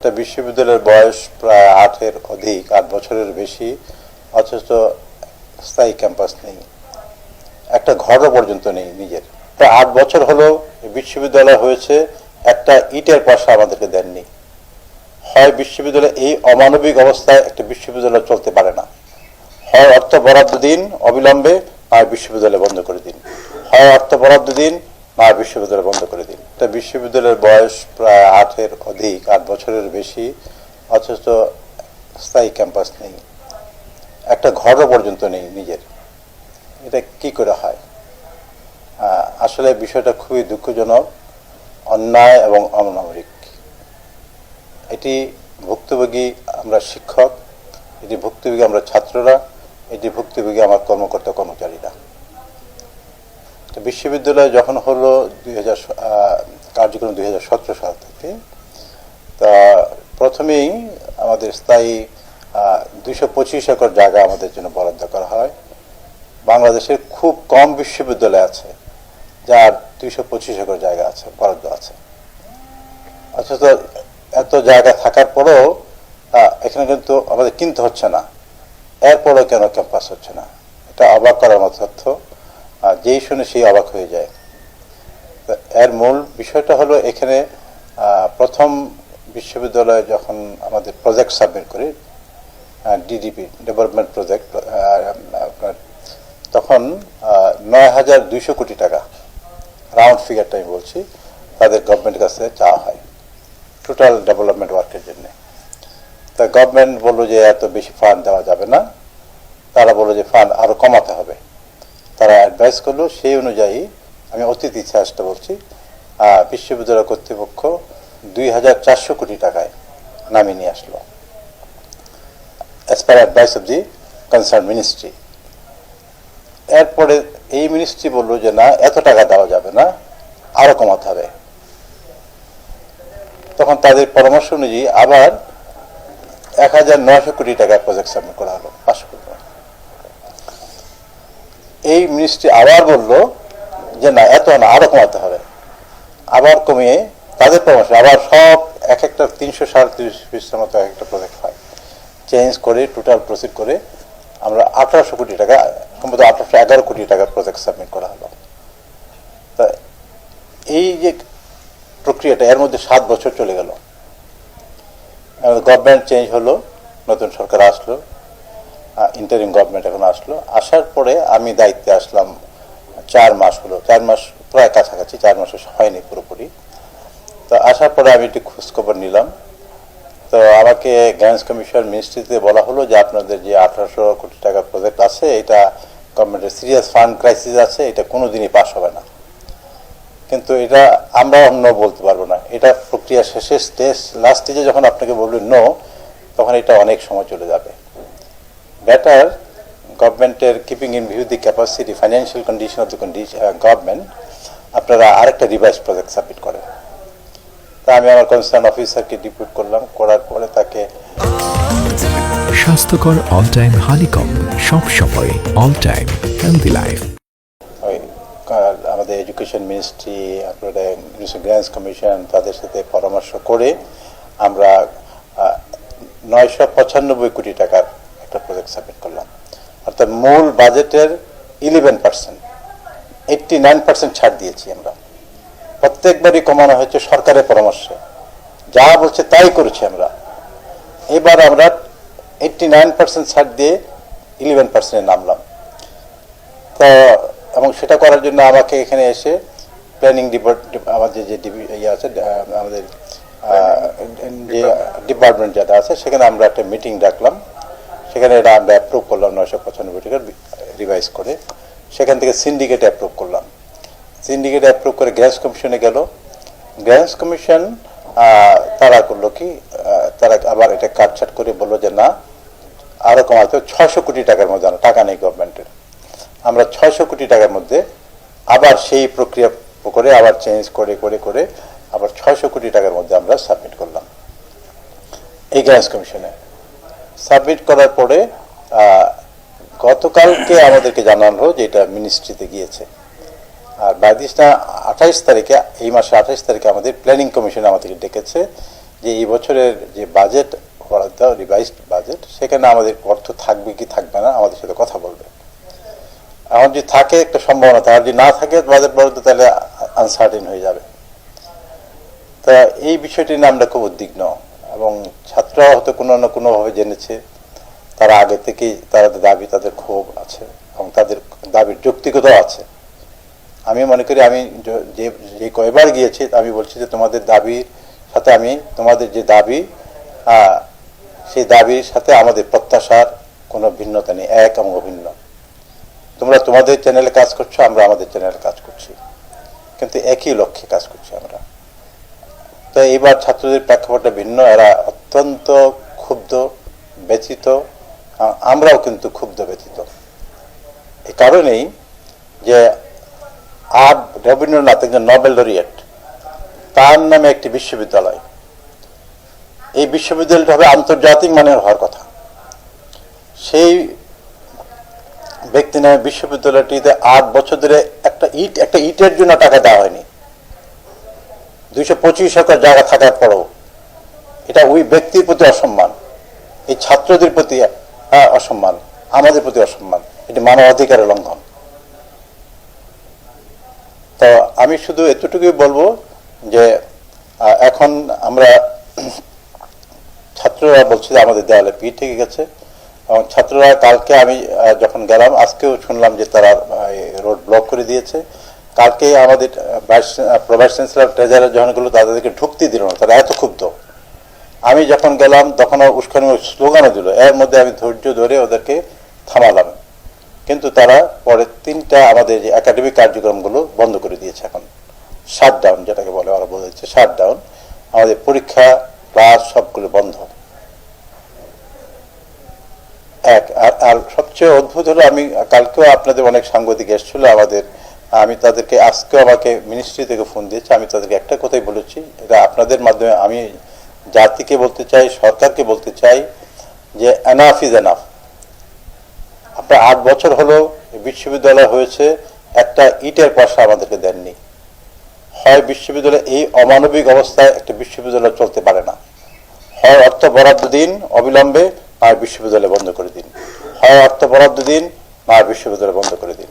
একটা বিশ্ববিদ্যালয়ের বয়স প্রায় আটের অধিক, আট বছরের বেশি, অথচ স্থায়ী ক্যাম্পাস নেই। একটা ঘরও পর্যন্ত নেই নিজের। প্রায় আট বছর হলো বিশ্ববিদ্যালয় হয়েছে, একটা ইটের পয়সা আমাদেরকে দেননি। হয় বিশ্ববিদ্যালয় এই অমানবিক অবস্থায় একটা বিশ্ববিদ্যালয় চলতে পারে না। হয় অর্থ বরাদ্দ দিন অবিলম্বে নয় বিশ্ববিদ্যালয় বন্ধ করে দিন। হয় অর্থ বরাদ্দ দিন নয় বিশ্ববিদ্যালয় বন্ধ করে দিন। তা বিশ্ববিদ্যালয়ের বয়স প্রায় আটের অধিক, আট বছরের বেশি, অথচ স্থায়ী ক্যাম্পাস নেই। একটা ঘরও পর্যন্ত নেই নিজের। এটা কি করে হয়? আসলে বিষয়টা খুবই দুঃখজনক, অন্যায় এবং অমানবিক। এটি ভুক্তভোগী আমরা শিক্ষক, এটি ভুক্তভোগী আমরা ছাত্ররা, এটি ভুক্তভোগী আমার কর্মকর্তা কর্মচারীরা বিশ্ববিদ্যালয় যখন হলো দুই হাজার কার্যক্রম দুই হাজার সতেরো সাল থেকে, তা প্রথমেই আমাদের স্থায়ী দুইশো পঁচিশ একর জায়গা আমাদের জন্য বরাদ্দ করা হয়। বাংলাদেশের খুব কম বিশ্ববিদ্যালয় আছে যার দুইশো পঁচিশ একর জায়গা আছে, বরাদ্দ আছে। অথচ এত জায়গা থাকার পরেও এখানে কিন্তু আমাদের কিনতে হচ্ছে না। এরপরেও কেন ক্যাম্পাস হচ্ছে না? এটা অবাক করার মতো তথ্য। আহ, যেই শুনে সেই অবাক হয়ে যায়। এর মূল বিষয়টা হলো এখানে প্রথম বিশ্ববিদ্যালয়ে যখন আমাদের প্রজেক্ট সাবমিট করি ডিডিপি ডেভেলপমেন্ট প্রজেক্ট আপনার তখন নয় হাজার দুইশো কোটি টাকা রাউন্ড ফিগারটা আমি বলছি তাদের গভর্নমেন্টের কাছে চাওয়া হয় টোটাল ডেভেলপমেন্ট ওয়ার্কের জন্য। তা গভর্নমেন্ট বলল যে এত বেশি ফান্ড দেওয়া যাবে না তারা বলল যে ফান্ড আরও কমাতে হবে। তারা অ্যাডভাইস করল, সেই অনুযায়ী আমি অতীত ইতিহাসটা বলছি বিশ্ববিদ্যালয় কর্তৃপক্ষ দুই হাজার চারশো কোটি টাকায় নামিয়ে নিয়ে আসলো। As per advice of the concern ministry এরপরে এই মিনিস্ট্রি বলল যে, না, এত টাকা দেওয়া যাবে না, আরও কমাতে হবে। তখন তাদের পরামর্শ অনুযায়ী আবার এক হাজার নয়শো কোটি টাকার প্রজেক্ট সাবমিট করা হলো পাঁচশো কোটি টাকা। এই মিনিস্ট্রি আবার বলল যে, না, এত না, আরও কমাতে হবে। আবার কমিয়ে তাদের পরামর্শ আবার সব এক একটা তিনশো সাড়ে পিসের মতো এক একটা প্রজেক্ট হয়। চেঞ্জ করে টোটাল প্রসিড করে আমরা আঠারোশো কোটি টাকা, সম্ভবত আঠারোশো এগারো কোটি টাকার প্রজেক্ট সাবমিট করা হলো। তা এই যে প্রক্রিয়াটা, এর মধ্যে সাত বছর চলে গেল। গভর্নমেন্ট চেঞ্জ হলো, নতুন সরকার আসলো। ইন্টারিম গভর্নমেন্ট এখন আসলো। আসার পরে আমি দায়িত্বে আসলাম চার মাস হলো। চার মাস প্রায় কাছাকাছি, চার মাস হয়নি পুরোপুরি। তো আসার পরে আমি একটু খোঁজখবর নিলাম। তো আমাকে গ্যান্স কমিশন মিনিস্ট্রিতে বলা হলো যে আপনাদের যে আঠারোশো কোটি টাকার প্রজেক্ট আছে, এটা গভর্নমেন্টের সিরিয়াস ফান্ড ক্রাইসিস আছে, এটা কোনোদিনই পাস হবে না। কিন্তু এটা আমরা অন্য বলতে পারব না। এটা প্রক্রিয়া শেষে স্টেজ লাস্ট স্টেজে যখন আপনাকে বলবেন নো তখন এটা অনেক সময় চলে যাবে। বেটার গভর্নমেন্টের keeping in view the capacity financial condition of the government আপনারা আরেকটা রিভাইস প্রজেক্ট সাবমিট করেন। তা আমি আমার কনসার্ন অফিসারকে ডিপুট করলাম করার পরে তাকে স্বাস্থ্যকর অল টাইম হানিকম সব সময় অল টাইম হেলদি লাইফ আমাদের এডুকেশন মিনিস্ট্রি আপনাদের গ্র্যান্স কমিশন তাদের সাথে পরামর্শ করে আমরা নয়শো পঁচানব্বই কোটি টাকার একটা প্রজেক্ট সাবমিট করলাম। অর্থাৎ মূল বাজেটের eleven percent eighty nine percent ছাড় দিয়েছি আমরা। প্রত্যেকবারই কমানো হয়েছে সরকারের পরামর্শে। যা বলছে তাই করেছি আমরা। এবার আমরা এইটটি নাইন পার্সেন্ট ছাড় দিয়ে ইলেভেন পার্সেন্টে নামলাম। তো এবং সেটা করার জন্য আমাকে এখানে এসে প্ল্যানিং ডিপার্ট আমাদের যে ইয়ে আছে আমাদের যে ডিপার্টমেন্ট যেটা আছে সেখানে আমরা একটা মিটিং ডাকলাম। সেখানে এটা আমরা অ্যাপ্রুভ করলাম নয়শো পঁচানব্বই টাকা রিভাইজ করে। সেখান থেকে সিন্ডিকেট অ্যাপ্রুভ করলাম। সিন্ডিকেট অ্যাপ্রুভ করে গ্যাস কমিশনে গেল। গ্যাস কমিশন তারা করল কি তারা আবার এটা কাটছাট করে বলল যে, না, আরও কমাতে ছশো কোটি টাকার মধ্যে টাকা নেই গভর্নমেন্টের আমরা ছশো কোটি টাকার মধ্যে আবার সেই প্রক্রিয়া করে আবার চেঞ্জ করে করে করে আবার ছশো কোটি টাকার মধ্যে আমরা সাবমিট করলাম। এই গ্যাস কমিশনে সাবমিট করার পরে গতকালকে আমাদেরকে জানানো যে এটা মিনিস্ট্রিতে গিয়েছে। আর বাইদিসটা আঠাইশ তারিখে, এই মাসে আঠাইশ তারিখে আমাদের প্ল্যানিং কমিশন আমাদেরকে ডেকেছে যে এই বছরের যে বাজেট বরাদ্দ রিভাইজড বাজেট সেখানে আমাদের অর্থ থাকবে কি থাকবে না, আমাদের সাথে কথা বলবে। এখন যদি থাকে একটা সম্ভাবনা থাকে আর যদি না থাকে বাজেট বরাদ্দ তাহলে আনসার্টেন হয়ে যাবে। তা এই বিষয়টি নিয়ে আমরা খুব উদ্বিগ্ন। এবং ছাত্ররা হয়তো কোনো না কোনোভাবে জেনেছে, তারা আগে থেকেই তাদের দাবি, তাদের ক্ষোভ আছে এবং তাদের দাবির যৌক্তিকতাও আছে। আমি মনে করি আমি যে যে কয়বার গিয়েছি, আমি বলছি যে তোমাদের দাবির সাথে আমি, তোমাদের যে দাবি সেই দাবির সাথে আমাদের প্রত্যাশার কোনো ভিন্নতা নেই, এক এবং অভিন্ন। তোমরা তোমাদের চ্যানেলে কাজ করছ, আমরা আমাদের চ্যানেলে কাজ করছি। কিন্তু একই লক্ষ্যে কাজ করছি আমরা। তো এইবার ছাত্রদের প্রেক্ষাপটটা ভিন্ন। এরা অত্যন্ত ক্ষুব্ধ, ব্যথিত আমরাও কিন্তু ক্ষুব্ধ, ব্যথিত। এই কারণেই যে আর রবীন্দ্রনাথ একজন নোবেল লরিয়েট, তার নামে একটি বিশ্ববিদ্যালয়। এই বিশ্ববিদ্যালয়টা হবে আন্তর্জাতিক মানের হওয়ার কথা। সেই ব্যক্তি নামে বিশ্ববিদ্যালয়টিতে আট বছর ধরে একটা ইট একটা ইটের জন্য টাকা দেওয়া হয়নি। দুইশো পঁচিশ একর জায়গা থাকার পরও এটা ওই ব্যক্তির প্রতি অসম্মান এই ছাত্রদের প্রতি আহ, অসম্মান আমাদের প্রতি অসম্মান এটি মানবাধিকারের লঙ্ঘন। তো আমি শুধু এতটুকুই বলব যে এখন আমরা ছাত্ররা বলছে যে আমাদের দেওয়ালে পিঠ থেকে গেছে। এবং ছাত্ররা কালকে আমি যখন গেলাম আজকেও শুনলাম যে তারা রোড ব্লক করে দিয়েছে। কালকে আমাদের প্রভাইস চ্যান্সেলর ট্রেজারার যখন গেলো তাদেরকে ঢুকতে দিল না, তারা এত ক্ষুব্ধ। আমি যখন গেলাম, তখন উস্কানি স্লোগানও দিল, এর মধ্যে আমি ধৈর্য ধরে ওদেরকে থামালাম। কিন্তু তারা পরে তিনটা আমাদের যে একাডেমিক কার্যক্রমগুলো বন্ধ করে দিয়েছে এখন। শাট ডাউন যেটাকে বলে, ওরা বলেছে শাট ডাউন আমাদের পরীক্ষা ক্লাস সবগুলো বন্ধ। এক, আর আর সবচেয়ে অদ্ভুত হলো, আমি কালকেও আপনাদের অনেক সাংবাদিক এসেছিল আমাদের আমি তাদেরকে আজকেও আমাকে মিনিস্ট্রি থেকে ফোন দিয়েছে, আমি তাদেরকে একটা কথাই বলেছি, এটা আপনাদের মাধ্যমে আমি জাতিকে বলতে চাই, সরকারকে বলতে চাই যে এনাফ ইজ এনাফ আপনার আট বছর হলো বিশ্ববিদ্যালয় হয়েছে, একটা ইটের পয়সা আমাদেরকে দেননি। হয় বিশ্ববিদ্যালয় এই অমানবিক অবস্থায় একটা বিশ্ববিদ্যালয় চলতে পারে না। হয় অর্থ বরাদ্দ দিন অবিলম্বে, আর বিশ্ববিদ্যালয় বন্ধ করে দিন। হয় অর্থ বরাদ্দ দিন, আর বিশ্ববিদ্যালয় বন্ধ করে দিন।